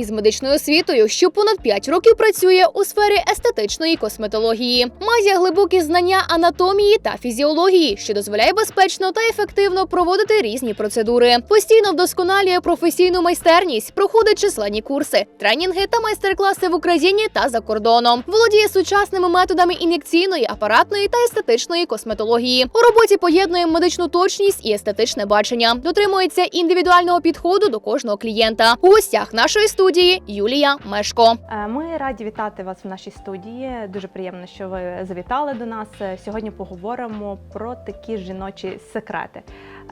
із медичною освітою, що понад 5 років працює у сфері естетичної косметології. Має глибокі знання анатомії та фізіології, що дозволяє безпечно та ефективно проводити різні процедури. Постійно вдосконалює професійну майстерність, проходить численні курси, тренінги та майстер-класи в Україні та за кордоном. Володіє сучасними методами ін'єкційної, апаратної та естетичної косметології. У роботі поєднує медичну точність і естетичне бачення. Дотримується індивідуального підходу до кожного клієнта. У гостях нашої студії Юлія Мешко. Е, Ми раді вітати вас в нашій студії. Дуже приємно, що ви завітали до нас. Е, Сьогодні поговоримо про такі жіночі секрети.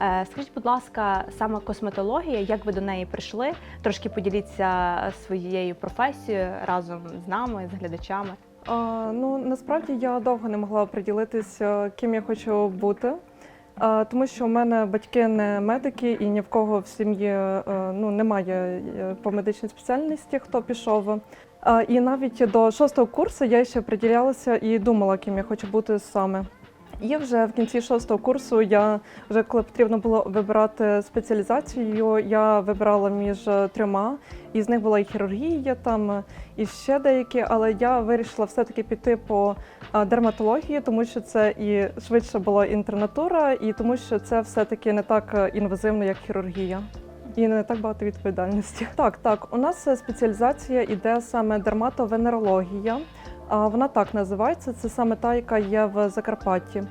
Е, Скажіть, будь ласка, саме косметологія, як ви до неї прийшли? Трошки поділіться своєю професією разом з нами, з глядачами. Ну насправді я довго не могла приділитися, ким я хочу бути, тому що у мене батьки не медики і ні в кого в сім'ї е, ну, немає е, по медичній спеціальності, хто пішов. І навіть до шостого курсу я ще приділялася і думала, ким я хочу бути саме. І вже в кінці шостого курсу я вже коли потрібно було вибирати спеціалізацію, я вибирала між трьома, і з них була і хірургія там, і ще деякі, але я вирішила все-таки піти по дерматології, тому що це і швидше була інтернатура, і тому що це все-таки не так е, інвазивно, як хірургія. І не так багато відповідальності. Так, так, у нас е, спеціалізація іде саме дерматовенерологія. Вона так називається. Це саме та, яка є в Закарпатті.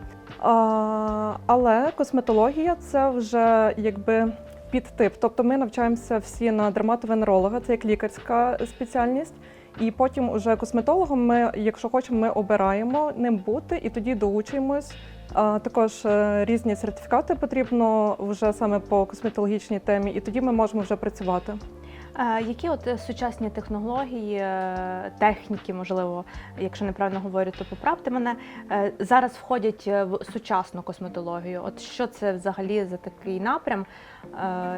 Але косметологія це вже якби підтип. Тобто ми навчаємося всі на дерматовенеролога, це як лікарська спеціальність. І потім уже косметологом ми, якщо хочемо, ми обираємо ним бути і тоді доучуємось. Також е, різні сертифікати потрібно вже саме по косметологічній темі, і тоді ми можемо вже працювати. Які от е, сучасні технології, е, техніки, можливо, якщо неправильно говорю, то поправте мене, е, зараз входять в сучасну косметологію? От що це взагалі за такий напрям,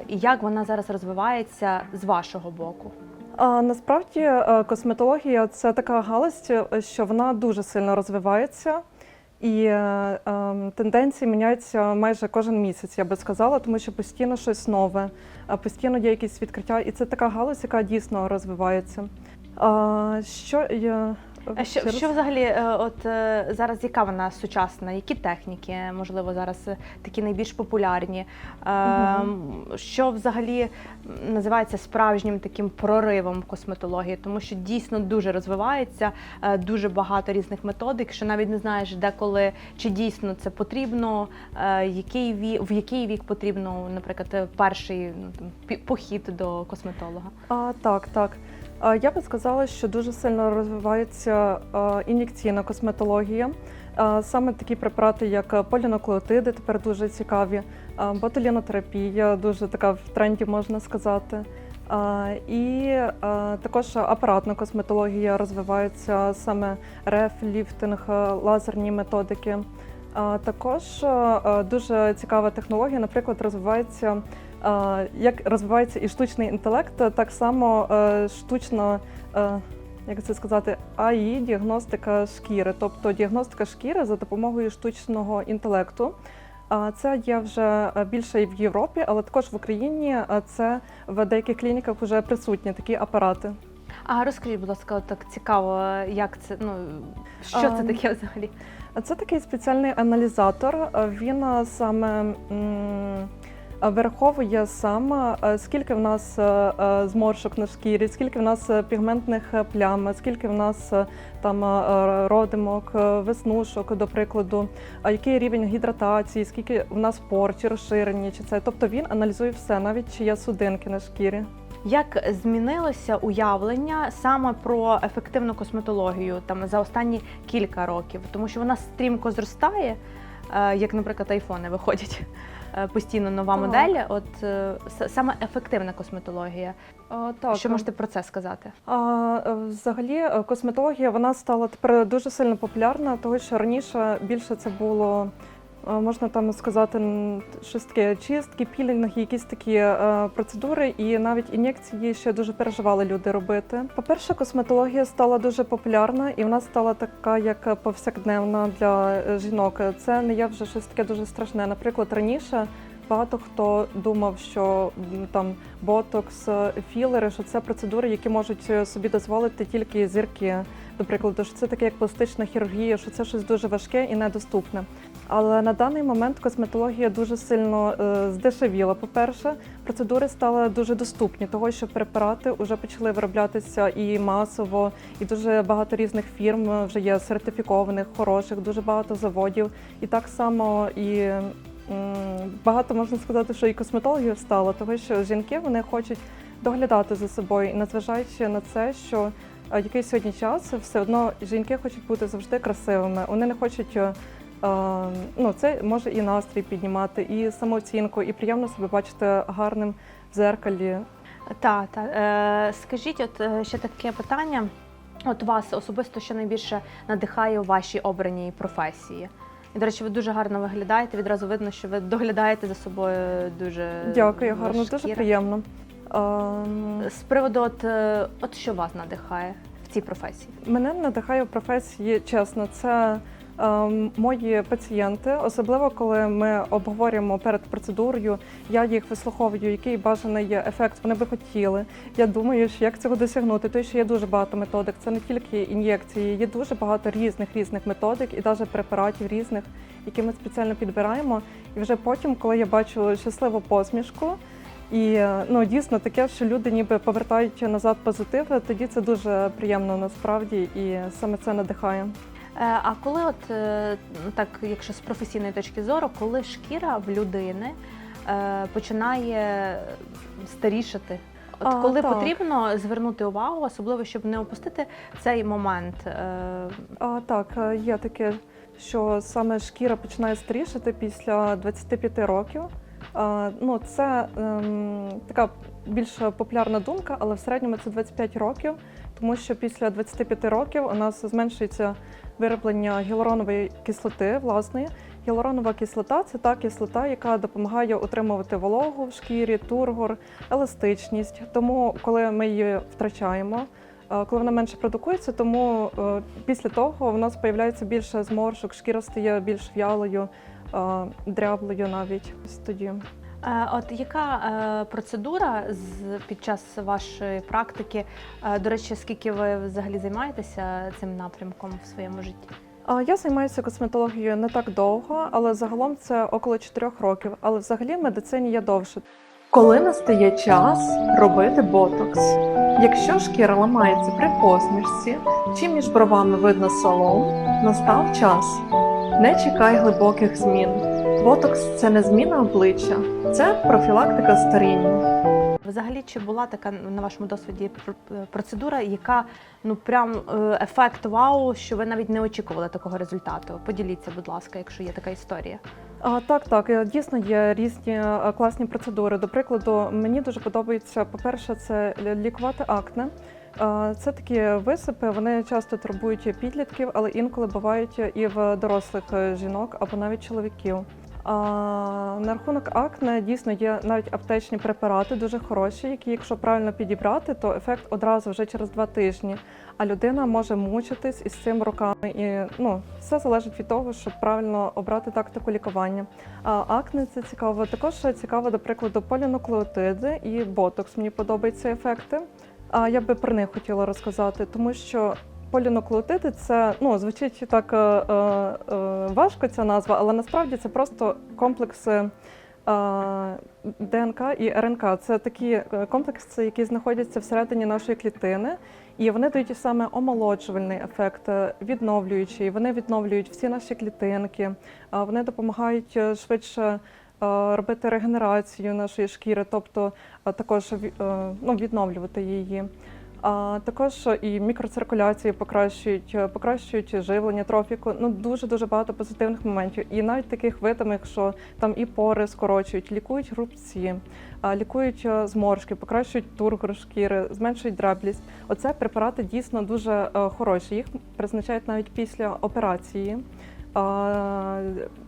і як вона зараз розвивається з вашого боку? Насправді косметологія це така галузь, що вона дуже сильно розвивається. І е, е, тенденції міняються майже кожен місяць, я би сказала, тому що постійно щось нове, а постійно є якісь відкриття, і це така галузь, яка дійсно розвивається. Е, що я А Що, ще раз? що взагалі, е, от е, зараз яка вона сучасна? Які техніки, можливо, зараз е, такі найбільш популярні? Е, Що взагалі м, називається справжнім таким проривом в косметології? Тому що дійсно дуже розвивається, е, дуже багато різних методик, що навіть не знаєш, деколи чи дійсно це потрібно, е, який вік, в який вік потрібно, наприклад, е, перший ну, там, пі- похід до косметолога. А, так, так. Я би сказала, що дуже сильно розвивається ін'єкційна косметологія. Саме такі препарати, як полінуклеотиди, тепер дуже цікаві. Ботулінотерапія дуже така в тренді, можна сказати. І також апаратна косметологія розвивається саме реф, ліфтинг, лазерні методики. Також дуже цікава технологія, наприклад, розвивається Як розвивається і штучний інтелект, так само е, штучна, е, як це сказати, АІ, діагностика шкіри, тобто діагностика шкіри за допомогою штучного інтелекту. Це є вже е, більше і в Європі, але також в Україні це в деяких клініках вже присутні такі апарати. А розкажіть, будь ласка, так цікаво, як це ну що це таке взагалі? Це такий спеціальний аналізатор. Він саме м, вираховує саме, е, скільки в нас е, е, зморшок на шкірі, скільки в нас пігментних плям, скільки в нас там родимок, веснушок, до прикладу, який рівень гідратації, скільки в нас пор, чи розширені, чи це. Тобто він аналізує все, навіть чи є судинки на шкірі. Як змінилося уявлення саме про ефективну косметологію там за останні кілька років? Тому що вона стрімко зростає, як, наприклад, айфони виходять постійно нова Так. модель. От е, саме ефективна косметологія. А, так, Що можете про це сказати? А, е, взагалі, е, косметологія вона стала тепер дуже сильно популярна, тому що раніше більше це було. Можна там сказати щось таке чистки, пілінги, якісь такі е, процедури, і навіть ін'єкції ще дуже переживали люди робити. По-перше, косметологія стала дуже популярна, і вона стала така, як повсякденна для е, жінок. Це не є вже щось таке дуже страшне. Наприклад, раніше багато хто думав, що там ботокс, е, філери, що це процедури, які можуть собі дозволити тільки зірки. До прикладу, що це таке як пластична хірургія, що це щось дуже важке і недоступне. Але на даний момент косметологія дуже сильно е, здешевіла. По-перше, процедури стали дуже доступні, того що препарати вже почали вироблятися і масово, і дуже багато різних фірм е, вже є сертифікованих, хороших, дуже багато заводів. І так само і багато можна сказати, що і косметологів стало, того що жінки вони хочуть доглядати за собою, і незважаючи на це, що е, який сьогодні час, все одно жінки хочуть бути завжди красивими. Вони не хочуть. Е, Ну, це може і настрій піднімати, і самооцінку, і приємно себе бачити гарним в зеркалі. Так, так. Е, скажіть, от е, ще таке питання. От вас особисто що найбільше надихає у вашій обраній професії? І, до речі, ви дуже гарно виглядаєте. Відразу видно, що ви доглядаєте за собою дуже Дякую, гарно, дуже приємно. Ем, З приводу, от, е, от що вас надихає в цій професії? Мене надихає в професії, чесно, це мої пацієнти, особливо коли ми обговорюємо перед процедурою. Я їх вислуховую, який бажаний ефект вони би хотіли. Я думаю, що як цього досягнути. Тому що є дуже багато методик. Це не тільки ін'єкції, є дуже багато різних різних методик і навіть препаратів різних, які ми спеціально підбираємо. І вже потім, коли я бачу щасливу посмішку. І ну дійсно таке, що люди ніби повертають назад позитив, тоді це дуже приємно насправді, і саме це надихає. Е, А коли, от е, ну, так, якщо з професійної точки зору, коли шкіра в людини е, починає старішати? От А, коли так. потрібно звернути увагу, особливо щоб не опустити цей момент. А так, є таке, що саме шкіра починає старішати після 25 років. А, ну, це ем, така більш популярна думка, але в середньому це 25 років, тому що після 25 років у нас зменшується вироблення гіалуронової кислоти власної. Гіалуронова кислота це та кислота, яка допомагає утримувати вологу в шкірі, тургор, еластичність. Тому, коли ми її втрачаємо, е, коли вона менше продукується, тому е, після того в нас з'являється більше зморшок, шкіра стає більш в'ялою, е, дряблою навіть тоді. Е, От яка е, процедура з під час вашої практики? е, До речі, скільки ви взагалі займаєтеся цим напрямком в своєму житті? Я займаюся косметологією не так довго, але загалом це около 4 років. Але взагалі в медицині я довше. Коли настає час робити ботокс? Якщо шкіра ламається при посмішці чи між бровами видно солом, настав час. Не чекай глибоких змін. Ботокс це не зміна обличчя, це профілактика старіння. Взагалі, чи була така на вашому досвіді пр- процедура, яка ну прям е, ефект вау, що ви навіть не очікували такого результату? Поділіться, будь ласка, якщо є така історія. А, так, так, дійсно є різні е, класні процедури. До прикладу, мені дуже подобається, по-перше, це лікувати акне. Це такі висипи, вони часто турбують підлітків, але інколи бувають і в дорослих е, жінок або навіть чоловіків. На рахунок акне дійсно є навіть аптечні препарати, дуже хороші, які, якщо правильно підібрати, то ефект одразу вже через два тижні. А людина може мучитись із цим роками. І ну, все залежить від того, щоб правильно обрати тактику лікування. А акне це цікаво. Також цікаво, до прикладу, полінуклеотиди і ботокс. Мені подобаються ефекти. А я би про них хотіла розказати, тому що полінуклеотиди це ну звучить так е, е, е, важко ця назва, але насправді це просто комплекси. е, ДНК і РНК це такі е, комплекси, які знаходяться всередині нашої клітини, і вони дають саме омолоджувальний ефект, відновлюючий. Вони відновлюють всі наші клітинки, вони допомагають швидше робити регенерацію нашої шкіри, тобто також ну, відновлювати її. А також і мікроциркуляцію покращують, е, покращують живлення, трофіку. Ну дуже дуже багато позитивних моментів. І навіть таких видимих, що там і пори скорочують, лікують рубці, а, лікують е, зморшки, покращують тургор шкіри, зменшують драблість. Оце препарати дійсно дуже е, хороші. Їх призначають навіть після операції.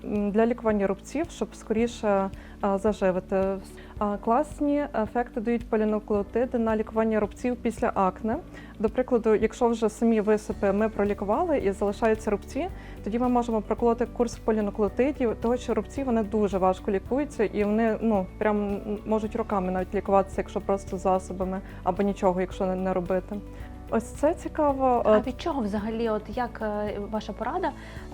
для лікування рубців, щоб скоріше заживити. Класні ефекти дають полінуклеотиди на лікування рубців після акне. До прикладу, якщо вже самі висипи ми пролікували і залишаються рубці, тоді ми можемо проколоти курс полінуклеотидів, того що рубці вони дуже важко лікуються і вони ну прям можуть роками навіть лікуватися, якщо просто засобами або нічого, якщо не робити. Ось це цікаво. А Е, від чого взагалі, от як е, ваша порада?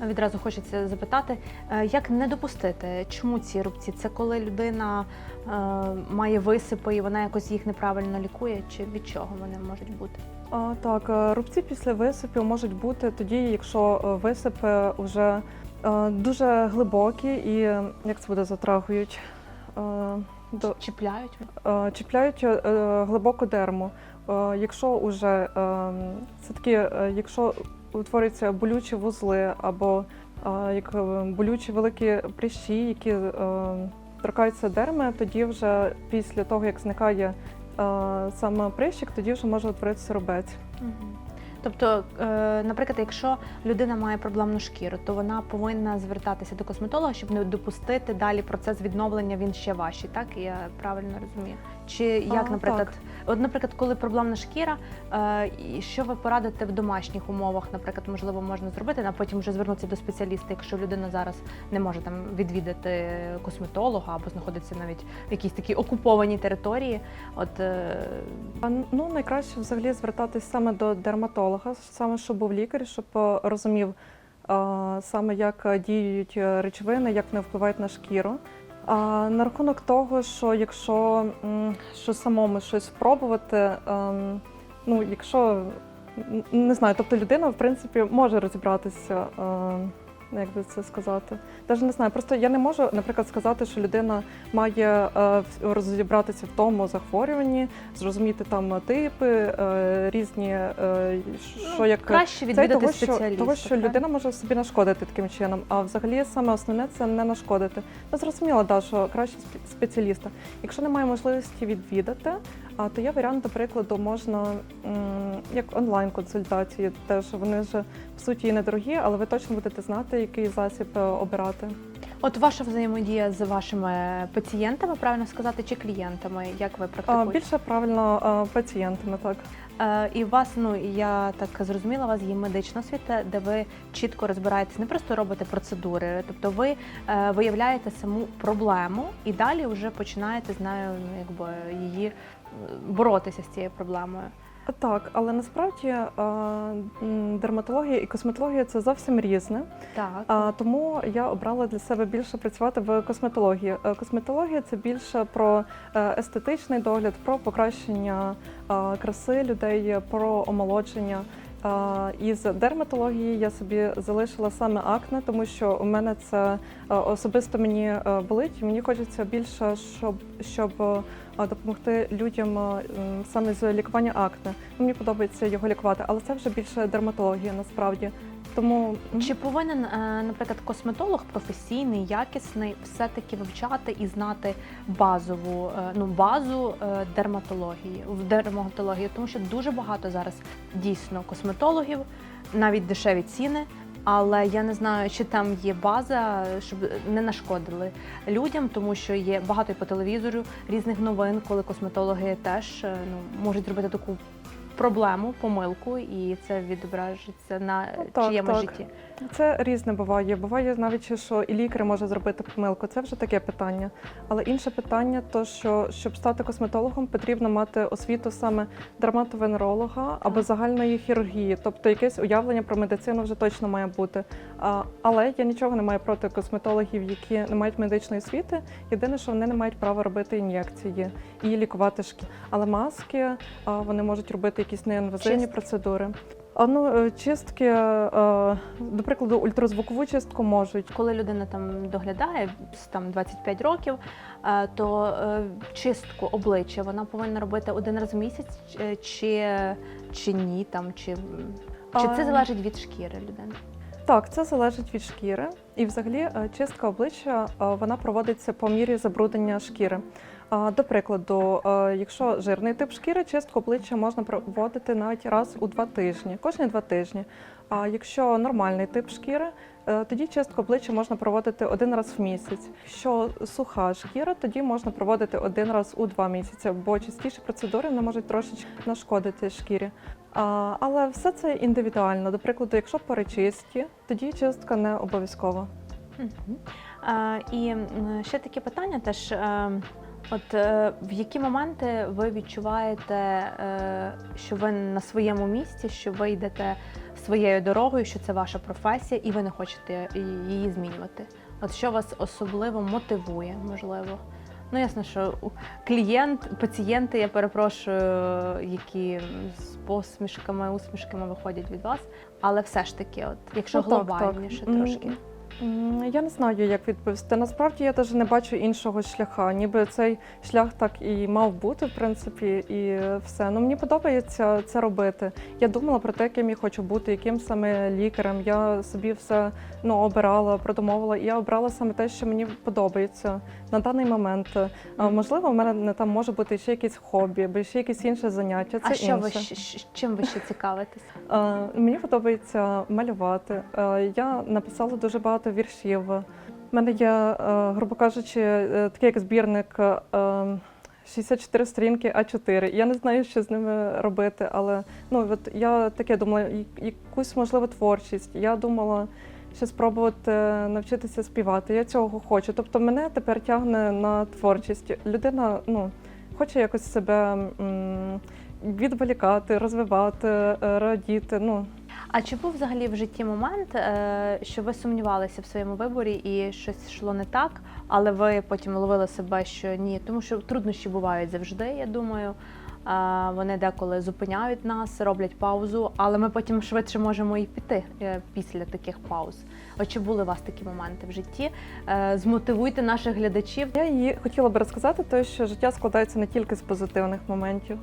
Відразу хочеться запитати, е, як не допустити? Чому ці рубці? Це коли людина е, має висипи і вона якось їх неправильно лікує, чи від чого вони можуть бути? А, так, рубці після висипів можуть бути тоді, якщо висипи вже е, дуже глибокі і як це буде затрагують. е, До, Чіпляють? е, чіпляють е, глибоку дерму. Е, Якщо уже це такі, е, якщо утворюються болючі вузли або е, як болючі великі прищі, які е, торкаються дерми, тоді вже після того, як зникає саме прищик, тоді вже може утворитися рубець. Мгм. Тобто, наприклад, якщо людина має проблемну шкіру, то вона повинна звертатися до косметолога, щоб не допустити далі процес відновлення. Він ще важчий, так я правильно розумію? Чи як, А, наприклад, так. от, наприклад, коли проблемна шкіра, е, і що ви порадите в домашніх умовах? Наприклад, можливо, можна зробити, а потім вже звернутися до спеціаліста, якщо людина зараз не може там відвідати косметолога або знаходиться навіть в якійсь такій окупованій території. От е, Ну, найкраще взагалі звертатись саме до дерматолога, саме щоб був лікар, щоб розумів е, саме як е, діють е, речовини, як вони впливають на шкіру. На рахунок того, що якщо що самому щось спробувати, ем, ну якщо не знаю, тобто людина в принципі може розібратися. Ем, як би це сказати? Навіть не знаю. Просто я не можу, наприклад, сказати, що людина має е, розібратися в тому захворюванні, зрозуміти там типи, е, різні, е, що як краще відвідати того, що, спеціаліста. того, що правильно? людина може собі нашкодити таким чином. А взагалі саме основне це не нашкодити. Ну, зрозуміло, да, що краще спеціаліста. Якщо немає можливості відвідати, а то є варіант, до прикладу, можна як онлайн-консультації, теж вони ж в суті і недорогі, але ви точно будете знати, який засіб е, обирати. От ваша взаємодія з вашими пацієнтами, правильно сказати, чи клієнтами, як ви практикуєте? більше правильно е, пацієнтами, так. Е, і у вас, ну я так зрозуміла, у вас є медична освіта, де ви чітко розбираєтесь, не просто робите процедури, тобто ви е, виявляєте саму проблему і далі вже починаєте з нею, якби її е, боротися з цією проблемою. Так, але насправді е, дерматологія і косметологія це зовсім різне. Так. Тому я обрала для себе більше працювати в косметології. Е, Косметологія це більше про е, естетичний догляд, про покращення краси людей, про омолодження. Із дерматології я собі залишила саме акне, тому що у мене це особисто мені болить. Мені хочеться більше, щоб щоб допомогти людям саме з лікування акне. Мені подобається його лікувати, але це вже більше дерматологія насправді. Тому Чи повинен, е, наприклад, косметолог професійний, якісний, все-таки вивчати і знати базову е, ну базу е, дерматології в дерматології, тому що дуже багато зараз дійсно косметологів, навіть дешеві ціни. Але я не знаю, чи там є база, щоб не нашкодили людям, тому що є багато і по телевізору різних новин, коли косметологи теж ну можуть зробити таку проблему, помилку, і це відображиться на Ну, так, чиєму так. житті. Це різне буває. Буває навіть, що і лікар може зробити помилку. Це вже таке питання. Але інше питання, то що щоб стати косметологом, потрібно мати освіту саме дерматовенеролога або загальної хірургії, тобто якесь уявлення про медицину вже точно має бути. А, але я нічого не маю проти косметологів, які не мають медичної освіти. Єдине, що вони не мають права робити ін'єкції і лікувати шкіру. Але маски а, вони можуть робити якісь неінвазивні процедури. А ну е, чистки, е, до прикладу, ультразвукову чистку можуть. Коли людина там доглядає там 25 років, е, то е, чистку обличчя вона повинна робити один раз в місяць, е, чи, чи ні, там чи, чи це залежить від шкіри людини? Так, це залежить від шкіри. І взагалі е, чистка обличчя е, вона проводиться по мірі забруднення шкіри. До прикладу, е, якщо жирний тип шкіри, чистку обличчя можна проводити навіть раз у два тижні, кожні два тижні. А якщо нормальний тип шкіри, е, тоді чистку обличчя можна проводити один раз в місяць. Що суха шкіра, тоді можна проводити один раз у два місяці, бо частіші процедури вони можуть трошечки нашкодити шкірі. Але все це індивідуально. До прикладу, якщо пори чисті, тоді чистка не обов'язкова. Е, І ще таке питання теж. От е, в які моменти ви відчуваєте, е, що ви на своєму місці, що ви йдете своєю дорогою, що це ваша професія, і ви не хочете її змінювати? От що вас особливо мотивує, можливо? Ну, ясно, що клієнт, пацієнти, я перепрошую, які з посмішками, усмішками виходять від вас, але все ж таки, от якщо Ну, так, так. глобальніше трошки. Я не знаю, як відповісти. Насправді я навіть не бачу іншого шляха. Ніби цей шлях так і мав бути, в принципі, і все. Ну мені подобається це робити. Я думала про те, ким я хочу бути, яким саме лікарем. Я собі все ну обирала, продумовувала. І я обрала саме те, що мені подобається на даний момент. А, Мгм. Можливо, в мене там може бути ще якесь хобі, або ще якесь інше заняття. Це а що ви інше. щ- чим ви ще цікавитесь? Е, Мені подобається малювати. Е, Я написала дуже багато віршів. У мене є, е, грубо кажучи, е, такий як збірник е, 64 сторінки А4. Я не знаю, що з ними робити, але ну от я таке думала, якусь можливо творчість. Я думала. Ще спробувати навчитися співати. Я цього хочу. Тобто мене тепер тягне на творчість. Людина ну, хоче якось себе м, відволікати, розвивати, е, радіти. Ну, А чи був взагалі в житті момент, е, що ви сумнівалися в своєму виборі і щось йшло не так, але ви потім ловили себе, що ні, тому що труднощі бувають завжди, я думаю. Вони деколи зупиняють нас, роблять паузу, але ми потім швидше можемо і піти е, після таких пауз. От чи були у вас такі моменти в житті? Е, Змотивуйте наших глядачів. Я її хотіла би розказати, те, що життя складається не тільки з позитивних моментів.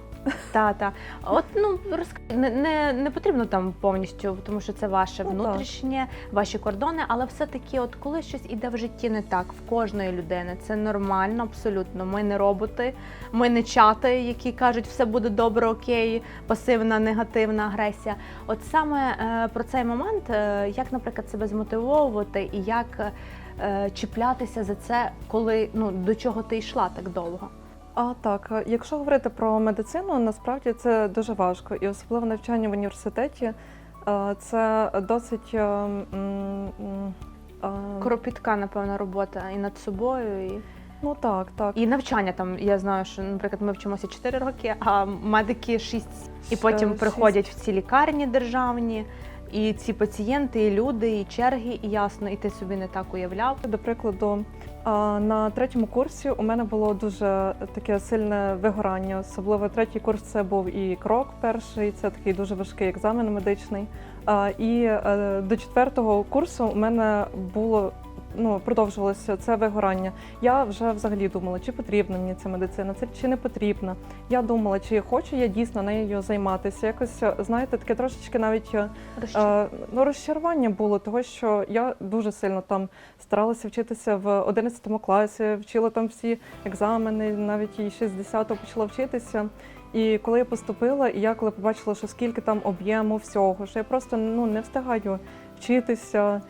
Та, та. От ну розк... не, не, не потрібно там повністю, тому що це ваше Ну, так. внутрішнє, ваші кордони, але все-таки, от коли щось іде в житті не так, в кожної людини, це нормально, абсолютно. Ми не роботи, ми не чати, які кажуть, все буде добре, окей, пасивна, негативна агресія. От саме е, про цей момент, е, як, наприклад, себе змотивовувати і як е, чіплятися за це, коли ну до чого ти йшла так довго. А так, е, якщо говорити про медицину, насправді це дуже важко, і особливо навчання в університеті. е, Це досить Кропітка, напевно, робота і над собою, і, ну так, так. і навчання там. Я знаю, що, наприклад, ми вчимося 4 роки, а медики 6. І потім Е, приходять в ці лікарні державні, і ці пацієнти, і люди, і черги, і ясно, і ти собі не так уявляв. До прикладу, на третьому курсі у мене було дуже таке сильне вигорання. Особливо третій курс це був і крок перший, це такий дуже важкий екзамен медичний. І е, до четвертого курсу у мене було. Ну, продовжувалося це вигорання. Я вже взагалі думала, чи потрібна мені ця медицина, чи не потрібна. Я думала, чи хочу я дійсно нею займатися. Якось знаєте, таке трошечки навіть е, Е, Ну, розчарування було, того, що я дуже сильно там старалася вчитися в 11 класі, вчила там всі екзамени, навіть і 60-го почала вчитися. І коли я поступила, і я коли побачила, що скільки там об'єму всього, що я просто ну, не встигаю вчитися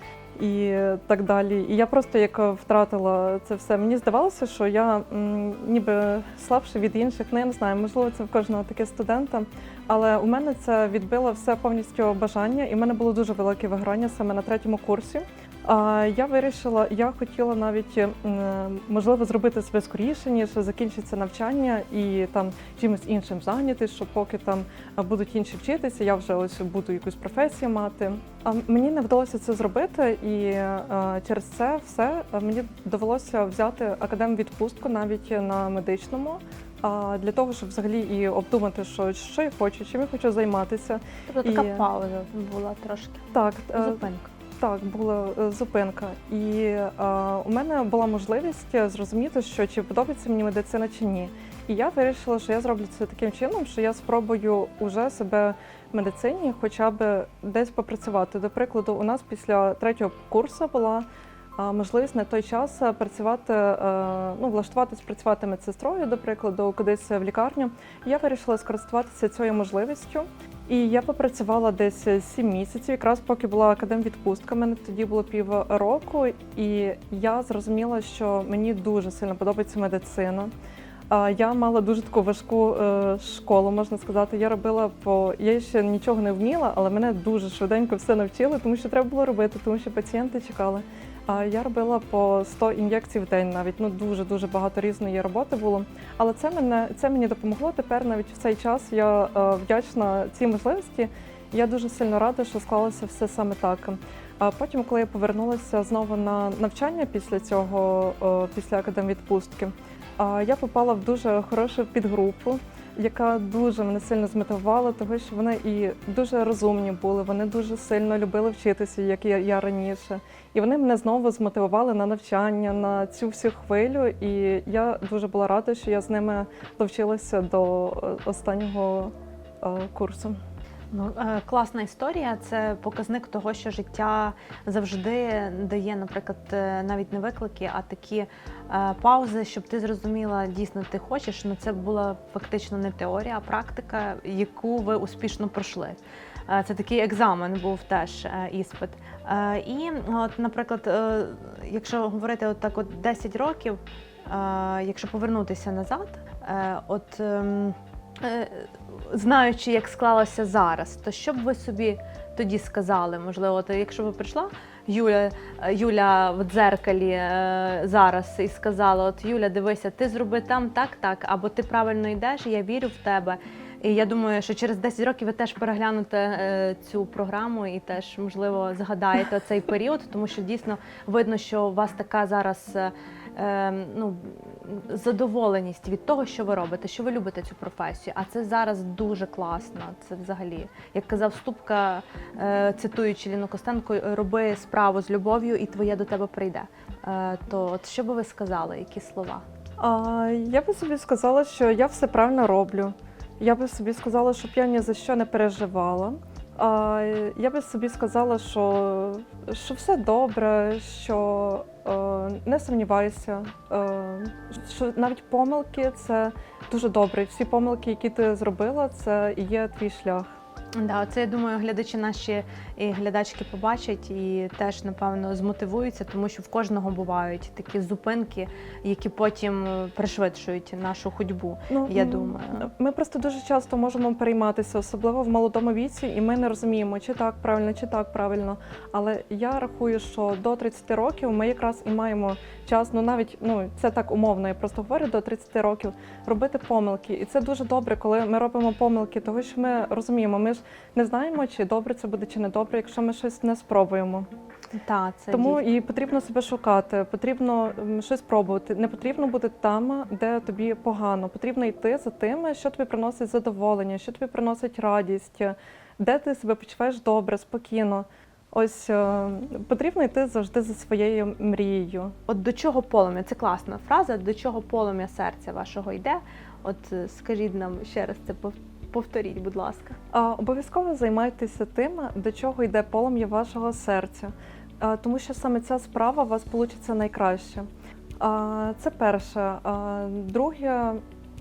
і так далі. І я просто як втратила це все. Мені здавалося, що я м, ніби слабше від інших. Ну я не знаю, можливо, це в кожного таке студента. Але у мене це відбило все повністю бажання, і в мене було дуже велике виграння саме на третьому курсі. А я вирішила, я хотіла навіть можливо зробити себе скоріше, ніж закінчиться навчання і там чимось іншим зайнятися, що поки там будуть інші вчитися, я вже ось буду якусь професію мати. А мені не вдалося це зробити, і через це все мені довелося взяти академ-відпустку навіть на медичному. А для того, щоб взагалі і обдумати, що, що я хочу, чим я хочу займатися. Тобто така і- пауза була трошки. Так, е, Зупинка. Так, була е, зупинка. І е, у мене була можливість е, зрозуміти, що чи подобається мені медицина чи ні. І я вирішила, що я зроблю це таким чином, що я спробую уже себе в медицині хоча б десь попрацювати. До прикладу, у нас після третього курсу була а, можливість на той час е, працювати, е, ну, влаштуватись працювати медсестрою, до прикладу, кудись в лікарню. І я вирішила скористуватися цією можливістю. І я попрацювала десь 7 місяців, якраз поки була академвідпустка. Мене тоді було півроку, і я зрозуміла, що мені дуже сильно подобається медицина. Я мала дуже таку важку е, школу, можна сказати. Я робила по я ще нічого не вміла, але мене дуже швиденько все навчили, тому що треба було робити, тому що пацієнти чекали. Я робила по 100 ін'єкцій в день навіть. Ну дуже дуже багато різної роботи було. Але це мене це мені допомогло. Тепер навіть в цей час я е, вдячна цій можливості. Я дуже сильно рада, що склалося все саме так. А потім, коли я повернулася знову на навчання після цього, е, після академвідпустки, я попала в дуже хорошу підгрупу, яка дуже мене сильно змотивувала, тому що вони і дуже розумні були, вони дуже сильно любили вчитися, як я, я раніше. І вони мене знову змотивували на навчання, на цю всю хвилю. І я дуже була рада, що я з ними довчилася до е, останнього е, курсу. Ну, е, класна історія. Це показник того, що життя завжди дає, наприклад, е, навіть не виклики, а такі е, паузи, щоб ти зрозуміла, дійсно ти хочеш. Ну це була фактично не теорія, а практика, яку ви успішно пройшли. Це такий екзамен був теж іспит. І, от, наприклад, якщо говорити от так, от 10 років, якщо повернутися назад, от. Знаючи, як склалося зараз, то що б ви собі тоді сказали? Можливо, от якщо б прийшла Юля, е, Юля в дзеркалі е, зараз і сказала: От Юля, дивися, ти зроби там так, так, або ти правильно йдеш, я вірю в тебе. І я думаю, що через 10 років ви теж переглянете е, цю програму і теж, можливо, згадаєте цей період, тому що дійсно видно, що у вас така зараз е, ну, задоволеність від того, що ви робите, що ви любите цю професію. А це зараз дуже класно. Це взагалі, як казав Ступка, е, цитуючи Ліну Костенко, роби справу з любов'ю, і твоє до тебе прийде. Е, то от що би ви сказали, які слова? А, я би собі сказала, що я все правильно роблю. Я би собі сказала, щоб я ні за що не переживала. А, я би собі сказала, що, що все добре, що е, не сумнівайся, е, що навіть помилки це дуже добре. Всі помилки, які ти зробила, це і є твій шлях. Да, це я думаю, глядачі наші і глядачки побачать і теж напевно змотивуються, тому що в кожного бувають такі зупинки, які потім пришвидшують нашу ходьбу. Ну, Я думаю. Ми просто дуже часто можемо перейматися, особливо в молодому віці, і ми не розуміємо, чи так правильно, чи так правильно. Але я рахую, що до 30 років ми якраз і маємо час, ну навіть ну це так умовно, я просто говорю до 30 років робити помилки. І це дуже добре, коли ми робимо помилки, тому що ми розуміємо, ми ж не знаємо, чи добре це буде, чи не добре, якщо ми щось не спробуємо. Та це Тому дійсно. і потрібно себе шукати, потрібно м, щось пробувати. Не потрібно бути там, де тобі погано. Потрібно йти за тим, що тобі приносить задоволення, що тобі приносить радість, де ти себе почуваєш добре, спокійно. Ось е, потрібно йти завжди за своєю мрією. От до чого полум'я? Це класна фраза. До чого полум'я серця вашого йде? От е, скажіть нам ще раз це пов- повторіть, будь ласка. Обов'язково займайтеся тим, до чого йде полум'я вашого серця, тому що саме ця справа у вас вийде найкраще. Це перше. Друге,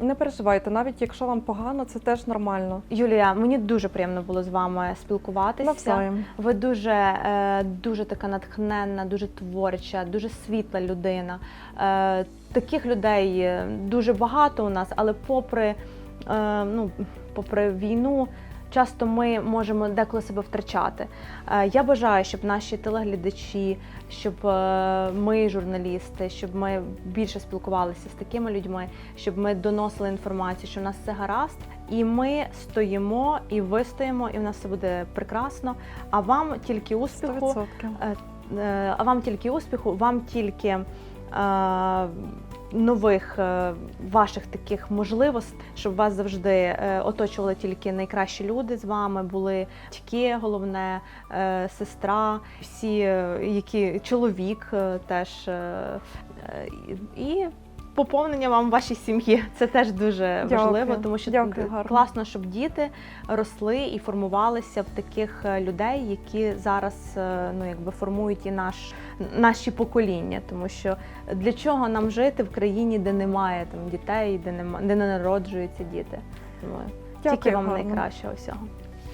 не переживайте, навіть якщо вам погано, це теж нормально. Юлія, мені дуже приємно було з вами спілкуватися. Навзаєм. Ви дуже, е, дуже така натхненна, дуже творча, дуже світла людина. Е, Таких людей е, дуже багато у нас, але попри, ну, попри війну. Часто ми можемо деколи себе втрачати. Е, Я бажаю, щоб наші телеглядачі, щоб е, ми, журналісти, щоб ми більше спілкувалися з такими людьми, щоб ми доносили інформацію, що в нас все гаразд, і ми стоїмо і вистоїмо, і в нас все буде прекрасно. А вам тільки успіху, 100%. Е, А вам тільки успіху, вам тільки нових е, ваших таких можливостей, щоб вас завжди е, оточували тільки найкращі люди з вами, були батьки, головне, е, сестра, всі, які чоловік теж. І поповнення вам вашій сім'ї. Це теж дуже Дякую. важливо, тому що Дякую, класно, щоб діти росли і формувалися в таких е, людей, які зараз е, ну якби формують і наш наші покоління. Тому що для чого нам жити в країні, де немає там дітей, де нема де не народжуються діти? Тому тільки вам гарно. найкращого всього.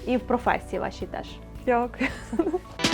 і в професії вашій теж. Дякую.